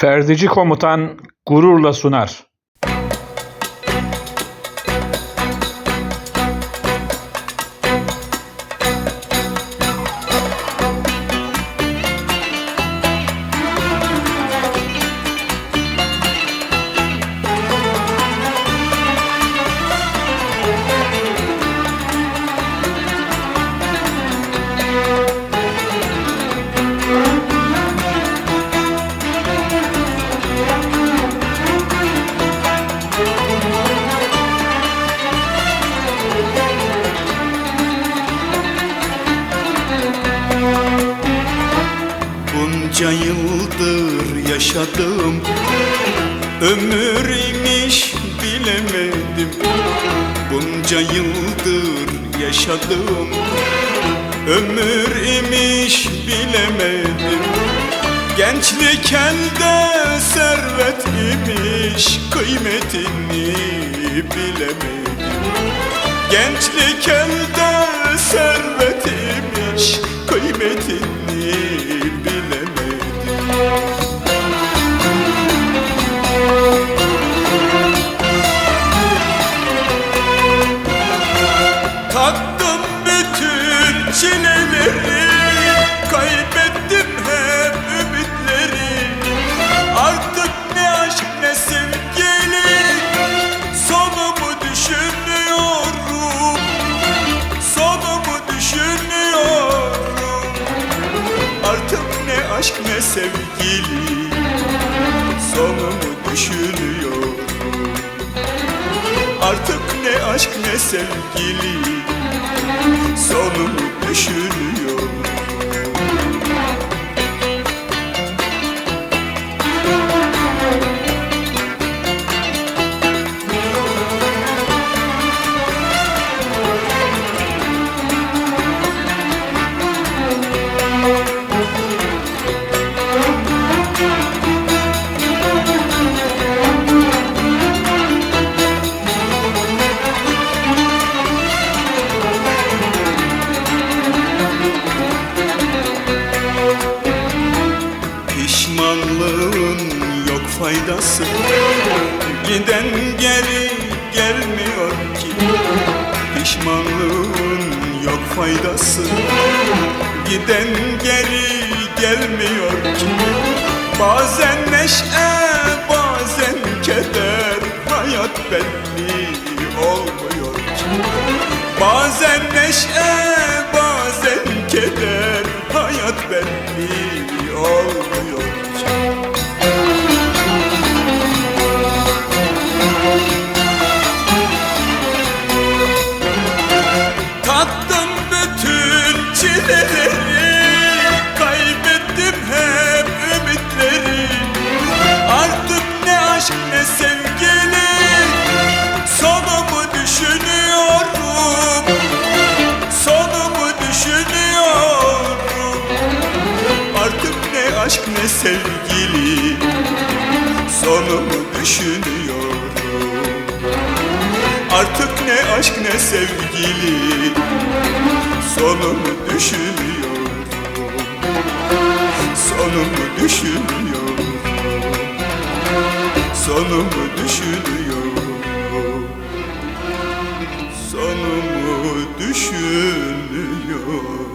Ferdici komutan gururla sunar. Bunca yıldır yaşadım. Ömür imiş bilemedim. Bunca yıldır yaşadım. Ömür imiş bilemedim. Gençlik elde servet imiş Kıymetini bilemedim. Gençlik elde servet Artık ne aşk ne sevgili. Sonumu düşünüyorum faydası. Giden geri gelmiyor ki. Pişmanlığın yok faydası. Giden geri gelmiyor ki. Bazen neşe bazen keder. Hayat belli olmuyor ki. Bazen neşe bazen keder. Hayat belli olmuyor aşk ne sevgili? Sonumu düşünüyorum. Artık ne aşk ne sevgili? Sonumu düşünüyorum. Sonumu düşünüyorum. Sonumu düşünüyorum. Sonumu düşünüyorum